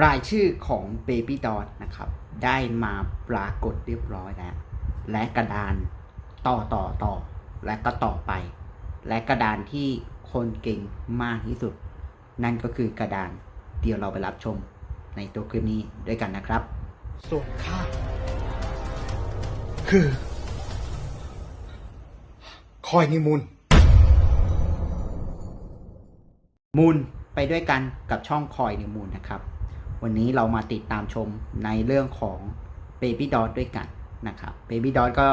รายชื่อของ Baby d o t นะครับ ได้มาปรากฏเรียบร้อยแล้ว และกระดานต่อต่อต่อ และก็ต่อไป และกระดานที่คนเก่งมากที่สุด นั่นก็คือกระดานเดี๋ยวเราไปรับชมในตัวคลิปนี้ด้วยกันนะครับ ส่วนข้าคือ คอยนิมุนมูลไปด้วยกันกับช่องคอยในมูลนะครับ วันนี้เรามาติดตามชมในเรื่องของ Baby d o t ด้วยกันนะครับ Baby d o t ก็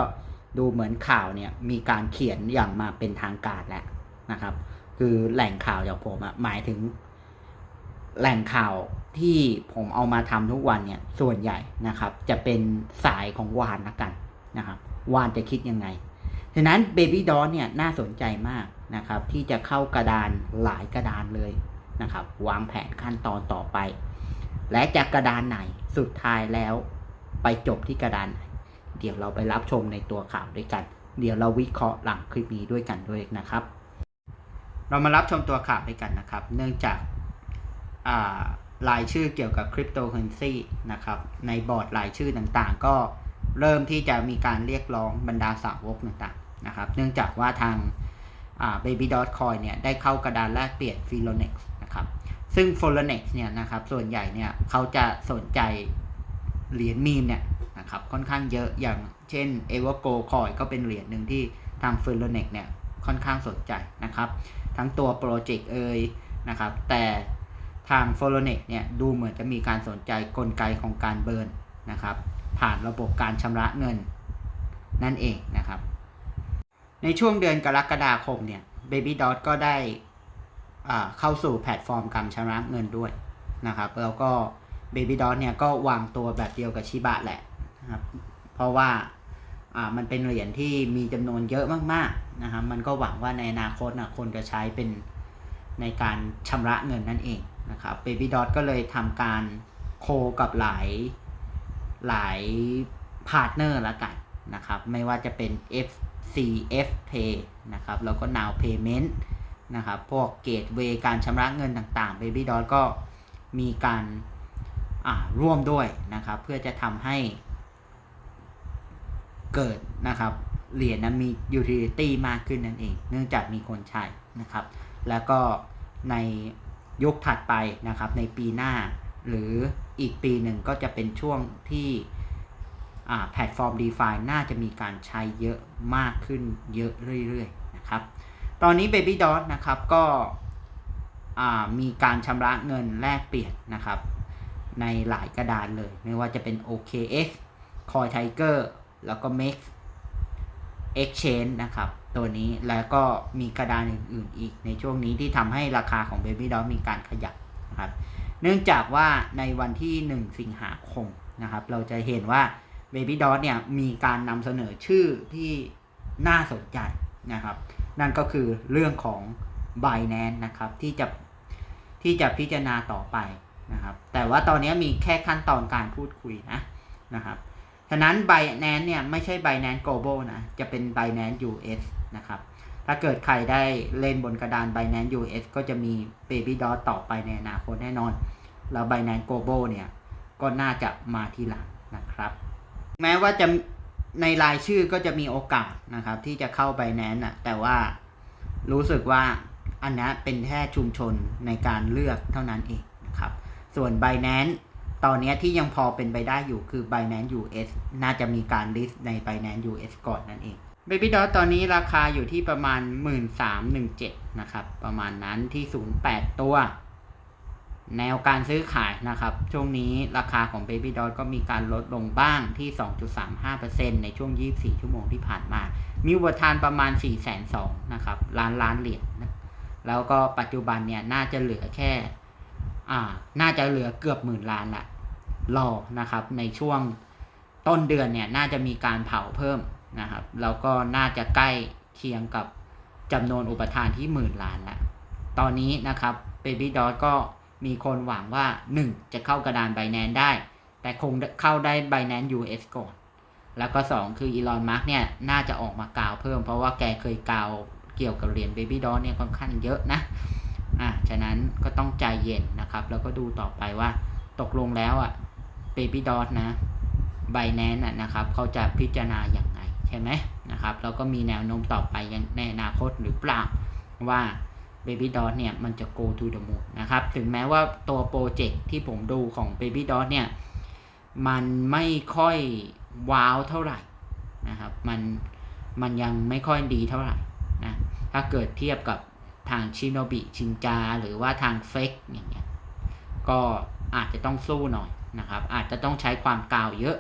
ดูเหมือนข่าวเนี่ยมีการเขียนอย่างมาเป็นทางการแล้วนะครับ คือแหล่งข่าวจากผมอะหมายถึง แหล่งข่าวที่ผมเอามาทำทุกวันเนี่ยส่วนใหญ่นะครับ จะเป็นสายของวานละกันนะครับวานจะคิดยังไงฉะนั้น Baby d o t เนี่ยน่าสนใจมากนะครับ ที่จะเข้ากระดานหลายกระดานเลยนะครับ วางแผนขั้นตอนต่อไป และจากกระดานไหนสุดท้ายแล้ว ไปจบที่กระดานไหน เดี๋ยวเราไปรับชมในตัวข่าวด้วยกัน เดี๋ยวเราวิเคราะห์หลังคลิปนี้ด้วยกันด้วยนะครับ เรามารับชมตัวข่าวด้วยกันนะครับ เนื่องจากอ่ารายชื่อเกี่ยวกับคริปโตเคอเรนซีนะครับ ในบอร์ดรายชื่อต่างๆ ก็เริ่มที่จะมีการเรียกร้องบรรดาสาวกต่างๆนะครับ เนื่องจากว่าทาง baby dot coin เนี่ยได้เข้ากระดานแลกเปลี่ยน f i l o n e x นะครับ ซึ่ง f o l o n e x เนี่ยนะครับส่วนใหญ่เนี่ยเขาจะสนใจเหรียญมีมเนี่ยนะครับค่อนข้างเยอะอย่างเช่น e v e r g o coin ก็เป็นเหรียญหนึ่งที่ทาง f o l o n e x เนี่ยค่อนข้างสนใจนะครับทั้งตัวโปรเจกต์เอ่ยนะครับแต่ทาง f o l o n e x เนี่ยดูเหมือนจะมีการสนใจกลไกของการเบิร์นนะครับผ่านระบบการชำระเงินนั่นเองนะครับในช่วงเดือนกรกฎาคมเนี่ย Baby Dot ก็ได้ เข้าสู่แพลตฟอร์มการชำระเงินด้วยนะครับแล้วก็ Baby Dot เนี่ยก็วางตัวแบบเดียวกับชิบะแหละนะครับเพราะว่ามันเป็นเหรียญที่มีจำนวนเยอะมากๆนะครับมันก็หวังว่าในอนาคตนะคนจะใช้เป็นในการชำระเงินนั่นเองนะครับ Baby Dot ก็เลยทำการโคกับหลายหลายพาร์ทเนอร์ละกันนะครับไม่ว่าจะเป็น FCF Pay นะครับแล้วก็ Now Payment นะครับพวกเกตเวการชำระเงินต่างๆ Baby Dot ก็มีการร่วมด้วยนะครับ เพื่อจะทำให้เกิดนะครับเหรียญนั้นมี utility มากขึ้นนั่นเอง เนื่องจากมีคนใช้นะครับ แล้วก็ในยุคถัดไปนะครับ ในปีหน้า หรืออีกปีหนึ่งก็จะเป็นช่วงที่แพลตฟอร์ม DeFi น่าจะมีการใช้เยอะมากขึ้นเยอะเรื่อยๆนะครับ ตอนนี้ Baby Dot นะครับก็มีการชำระเงินแลกเปลี่ยนนะครับ ในหลายกระดานเลย ไม่ว่าจะเป็น OKX Coin Tiger แล้วก็ Mex Exchange นะครับ ตัวนี้แล้วก็มีกระดานอื่นๆอีกในช่วงนี้ที่ทำให้ราคาของ Baby Dot มีการขยับนะครับเนื่องจากว่าในวันที่ 1 สิงหาคมนะครับ เราจะเห็นว่า Baby Dot เนี่ยมีการนำเสนอชื่อที่น่าสนใจนะครับ นั่นก็คือเรื่องของ Binance นะครับที่จะที่จะพิจารณาต่อไปนะครับ แต่ว่าตอนนี้มีแค่ขั้นตอนการพูดคุยนะนะครับฉะนั้น Binance เนี่ยไม่ใช่ Binance Global นะจะเป็น Binance US นะครับถ้าเกิดใครได้เล่นบนกระดาน Binance US ก็จะมี Baby Dot ต่อไปในอนาคตแน่นอน แล้ว Binance Global เนี่ยก็น่าจะมาทีหลังนะครับ แม้ว่าจะ ในรายชื่อก็จะมีโอกาสนะครับ ที่จะเข้า Binance นะแต่ว่ารู้สึกว่าอันนี้เป็นแค่ชุมชนในการเลือกเท่านั้นเองนะครับ ส่วน Binance ตอนนี้ที่ยังพอเป็นไปได้อยู่คือ Binance US น่าจะมีการ list ใน Binance US ก่อนนั่นเอง Baby Dot ตอนนี้ราคาอยู่ที่ประมาณ 1317นะครับ ประมาณนั้นที่ 08 ตัว แนวการซื้อขายนะครับ ช่วงนี้ราคาของ Baby Dot ก็มีการลดลงบ้างที่ 2.35%ในช่วง 24 ชั่วโมงที่ผ่านมา มีอุปทานประมาณ 4 2 0 0 0นะครับ ล้านล้านเหรียญนะแล้วก็ปัจจุบันเนี่ย น่าจะเหลือแค่ อ่า น่าจะเหลือเกือบหมื่นล้านละรอนะครับ ในช่วงต้นเดือนเนี่ย น่าจะมีการเผาเพิ่มนะครับ แล้วก็น่าจะใกล้เคียงกับจำนวนอุปทานที่หมื่นล้านละตอนนี้นะครับ Baby Dot ก็ มีคนหวังว่า 1. จะเข้ากระดาน Binance ได้ แต่คงเข้าได้ Binance US ก่อน แล้วก็ 2 คืออีลอนมาร์กเนี่ย น่าจะออกมากล่าวเพิ่ม เพราะว่าแกเคยกล่าวเกี่ยวกับเหรียญ Baby Dot เนี่ยค่อนข้างเยอะนะ อ่าฉะนั้นก็ต้องใจเย็นนะครับ แล้วก็ดูต่อไปว่าตกลงแล้วอะ Baby Dot นะไบแนนอะนะครับ เขาจะพิจารณาอย่างไรใช่ไหมนะครับ แล้วก็มีแนวโน้มต่อไปยังในอนาคตหรือเปล่าว่า Baby Dot เนี่ยมันจะ go to the moon นะครับ ถึงแม้ว่าตัวโปรเจกต์ที่ผมดูของ Baby Dot เนี่ย มันไม่ค่อยว้าวเท่าไหร่นะครับ มันมันยังไม่ค่อยดีเท่าไหร่นะ ถ้าเกิดเทียบกับทางชิโนบิชินจา หรือว่าทางเฟกอย่างเงี้ย ก็อาจจะต้องสู้หน่อยนะครับ อาจจะต้องใช้ความกาวเยอะ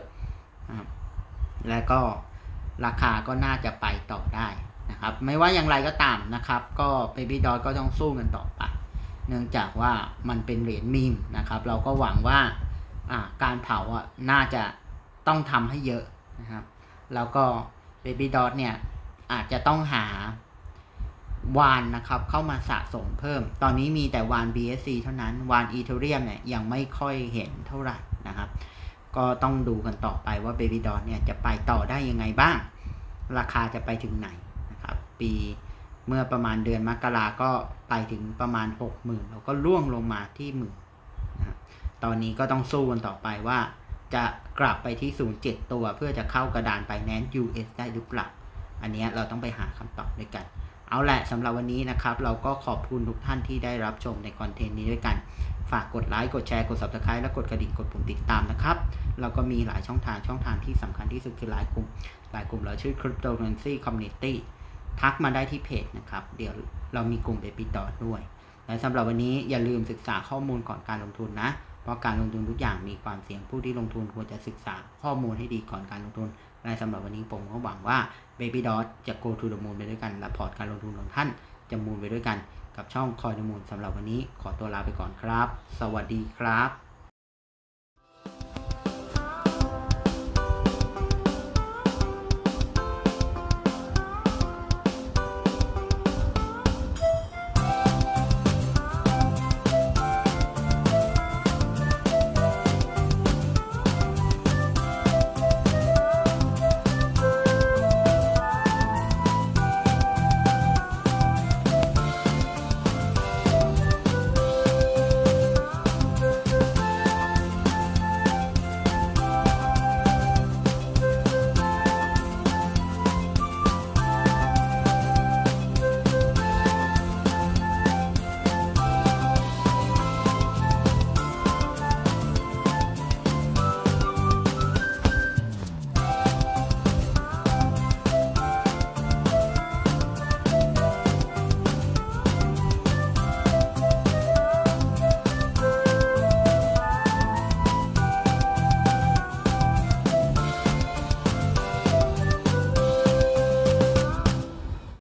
นะครับแล้วก็ราคาก็น่าจะไปต่อได้ นะครับไม่ว่าอย่างไรก็ตามนะครับ ก็ Baby d o t ก็ต้องสู้กันต่อไป เนื่องจากว่ามันเป็นเหรียญมีมนะครับ เราก็หวังว่าการเผาอะน่าจะต้องทำให้เยอะนะครับ แล้วก็ Baby d o t เนี่ยอาจจะต้องหาวานนะครับเข้ามาสะสมเพิ่ม ตอนนี้มีแต่วาน BSC เท่านั้น วานอีเทเรียมเนี่ยยังไม่ค่อยเห็นเท่าไหร่นะครับ ก็ต้องดูกันต่อไปว่า Baby d o t เนี่ยจะไปต่อได้ยังไงบ้าง ราคาจะไปถึงไหน ปี เมื่อประมาณเดือนมกราก็ไปถึงประมาณ 60,000แล้วก็ล่วงลงมาที่หมื่นนะตอนนี้ก็ต้องสู้กันต่อไปว่า จะกลับไปที่ 07 ตัว เพื่อจะเข้ากระดานไปแนน US ได้หรือเปล่าอันนี้เราต้องไปหาคำตอบด้วยกัน เอาแหละสำหรับวันนี้นะครับ เราก็ขอบคุณทุกท่านที่ได้รับชมในคอนเทนต์นี้ด้วยกัน ฝากกดไลค์ กดแชร์ กด subscribe และกดกระดิ่ง กดปุ่มติดตามนะครับ เราก็มีหลายช่องทางช่องทางที่สำคัญที่สุดคือไลน์กลุ่มไลน์กลุ่มเราชื่อ cryptocurrency community ทักมาได้ที่เพจนะครับ เดี๋ยวเรามีกลุ่ม Baby Dot ด้วย และสำหรับวันนี้อย่าลืมศึกษาข้อมูลก่อนการลงทุนนะ เพราะการลงทุนทุกอย่างมีความเสี่ยงผู้ที่ลงทุนควรจะศึกษาข้อมูลให้ดีก่อนการลงทุน และสำหรับวันนี้ผมก็หวังว่า Baby Dot จะ go to the moon ไปด้วยกัน และพอร์ตการลงทุนของท่านจะมูนไปด้วยกัน กับช่องคอย the moon สำหรับวันนี้ขอตัวลาไปก่อนครับ สวัสดีครับ